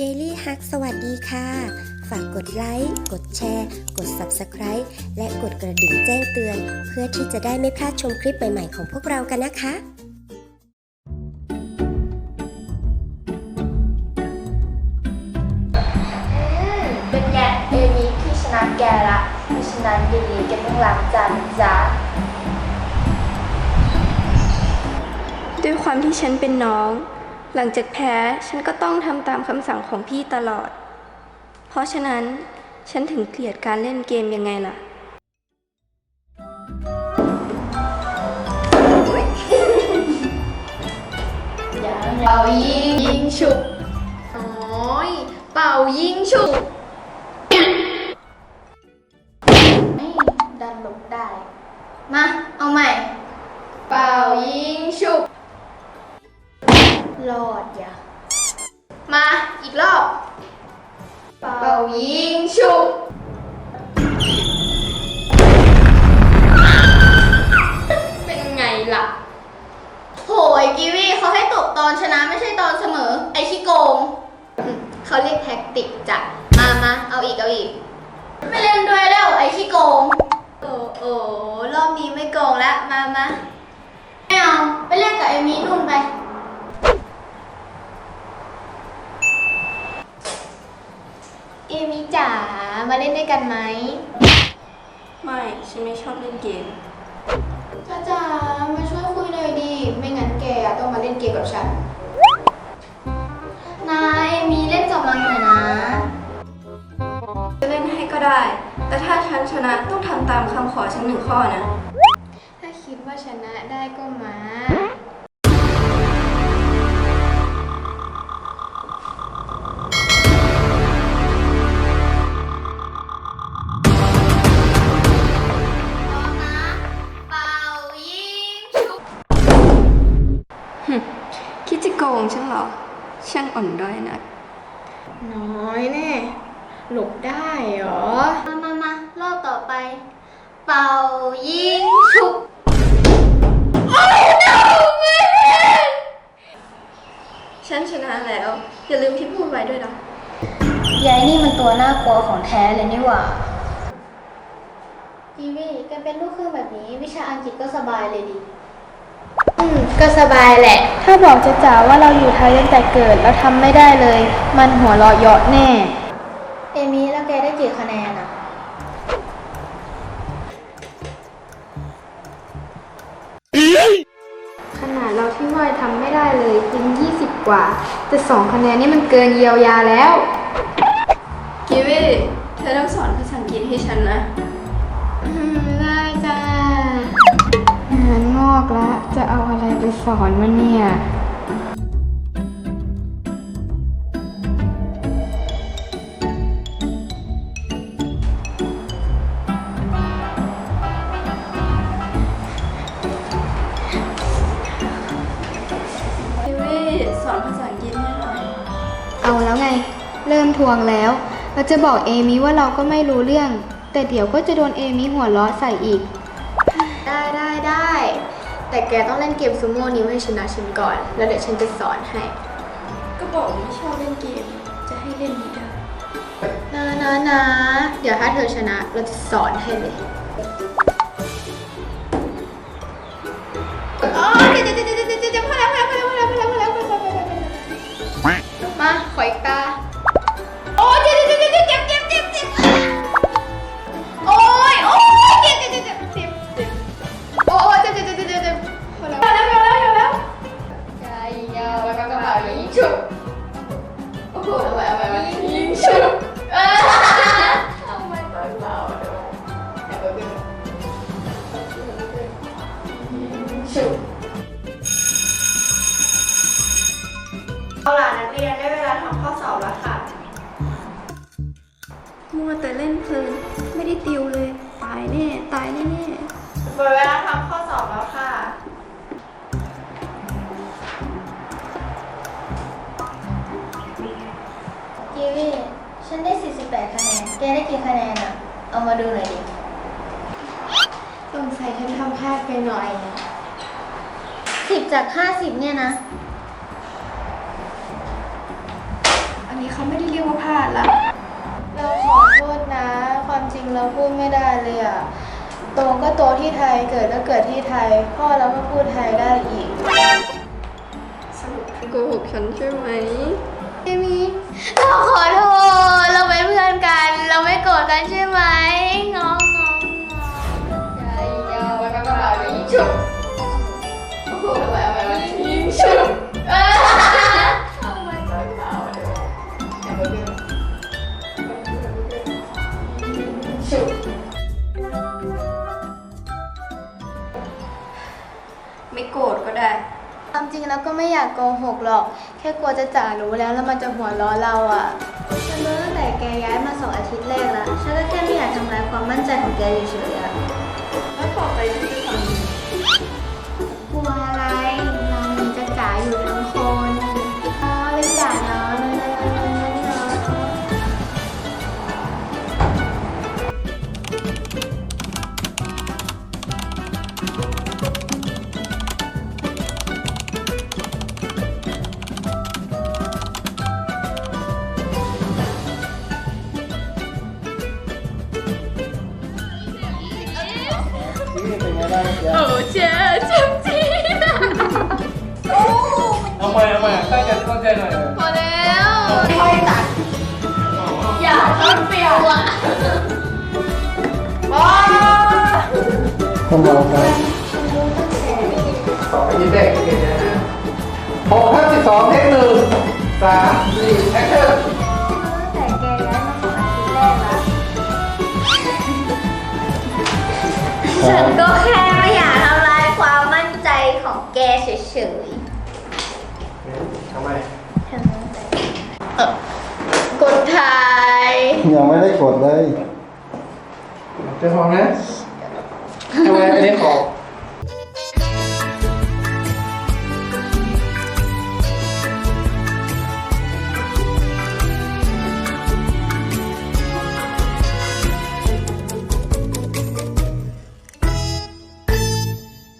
Daily Hack สวัสดีค่ะ ฝากกดไลค์ กดแชร์ กด Subscribe และกดกระดิ่งแจ้งเตือน เพื่อที่จะได้ไม่พลาดชมคลิปใหม่ ๆ ของพวกเรากันนะคะ เป็นไงเอมี่พี่ชนะแกละเพราะฉะนั้นเย็นนี้แกต้องล้างจานนะจ๊ะด้วยความที่ฉันเป็นน้อง หลังจากแพ้ฉันก็ต้องทำตามคำสั่งของพี่ตลอด เพราะฉะนั้นฉันถึงเกลียดการเล่นเกมยังไงล่ะ เป่ายิงยิงฉุบโอ้ยเป่ายิงฉุบไม่ดันหลบได้ มา รอดอย่ามาอีกรอบ เป่ายิงฉุบเป็นไงล่ะ โหยกีวีเขาให้ตกตอนชนะไม่ใช่ตอนเสมอ ไอชิโกงอืมเขาเรียกแท็กติกจ้ะ มามาเอาอีก เอาอีก ไม่เล่นด้วยแล้วไอชิโกง โอ้โอ้รอบนี้ไม่โกงแล้ว มามาไม่เอา ไปเล่นกับไอมีนุ่นไป เอมีจ๋า มาเล่นด้วยกันไหม ไม่ ฉันไม่ชอบเล่นเกมจ้าจ๋ามาช่วยคุยหน่อยดีไม่งั้นแกต้องมาเล่นเกมกับฉัน นายมีเล่นกับมันหน่อยนะ จะเล่นให้ก็ได้ แต่ถ้าฉันชนะต้องทำตามคำขอฉันหนึ่งข้อนะ ถ้าคิดว่าชนะได้ก็มา คิดจะโกงฉันเหรอ ช่างอ่อนด้อยนัก น้อยแน่หลบได้เหรอ มามามารอบต่อไป เป่ายิงชุบ ฉันชนะแล้ว อย่าลืมที่พูดไว้ด้วยนะ ยายนี่มันตัวน่ากลัวของแท้เลยนี่หว่ากีวีแกเป็นลูกครึ่งแบบนี้ วิชาอังกฤษก็สบายเลยดิ อืมก็สบายแหละ ถ้าบอกจะจ๋าว่าเราอยู่ไทยตั้งแต่เกิดแล้วทำไม่ได้เลย มันหัวเราะเยาะแน่ เอมี่แล้วแกได้กี่คะแนนอะขนาดเราที่ว่ายทำไม่ได้เลยยัง20 กว่า แต่สองคะแนนนี่มันเกินเยียวยาแล้ว กิวี่เธอต้องสอนภาษาอังกฤษให้ฉันนะ อกแล้วจะเอาอะไรไปสอนมันเนี่ยกิวี่สอนภาษาอังกฤษให้หน่อย เอาแล้วไง เริ่มทวงแล้ว เราจะบอกเอมี่ว่าเราก็ไม่รู้เรื่อง แต่เดี๋ยวก็จะโดนเอมี่หัวล้อใส่อีกได้ได้ได้ แต่แกต้องเล่นเกมซูโม่นิ้วให้ชนะฉันก่อน แล้วเดี๋ยวฉันจะสอนให้ ก็บอกว่าไม่ชอบเล่นเกม จะให้เล่นไม่ได้นะนะนะเดี๋ยวถ้าเธอชนะเราจะสอนให้เลยโอ้ยเดี๋ยวเดี๋ยวเดี๋ยว ยิงฉุบเอาล่ะนักเรียนได้เวลาทำข้อสอบแล้วค่ะ มัวแต่เล่นเพลินไม่ได้ติวเลย ตายแน่ ตายแน่แน่หมดเวลาทำข้อสอบแล้วค่ะ กีวีฉันได้ 48 คะแนน แกได้กี่คะแนนอะเอามาดูหน่อยดิ สงสัยฉันทำพลาดไปหน่อย สิบจาก50เนี่ยนะ อันนี้นี้เขาไม่ได้เรียกว่าพลาดละ เราขอโทษนะ ความจริงเราพูดไม่ได้เลยอะโตก็โตที่ไทย เกิดก็เกิดที่ไทย พ่อเราก็พูดไทยได้อีกโกหกฉันใช่ไหมไม่มีเราขอโทษ เราเป็นเพื่อนกัน เราไม่โกรธกันใช่ไหมงองงองงองใจยาวแล้วก็มายิงฉุบ ไม่โกรธก็ได้ ความจริงแล้วก็ไม่อยากโกหกหรอก แค่กลัวจะจ่ารู้แล้วแล้วมันจะหัวล้อเราอะฉันรู้ตั้งแต่แกย้ายมาสองอาทิตย์แรกแล้วฉันก็แค่ไม่อยากทำลายความมั่นใจของแกเฉยๆอะแล้วต่อไปฉันจะทำยังไง ไงบ้เจ๊โอ้เจ๊เจ็บจีนเอาใหม่เอาใหม่ตั้งใจตั้งใจหน่อยพอแล้วค่อยตัด อย่าต้นเปรียวอะต้องลอกันต่อไปยิ้มแดงอีกทีนะหกห้าสิบสองเทคหนึ่งสามสี่แอคชั่นแต่แกย้ายมาสองฉันก็แค่ ทำไมกดถ่ายยังไม่ได้กดเลยจะพร้อมนะทำไมอันนี้ขอ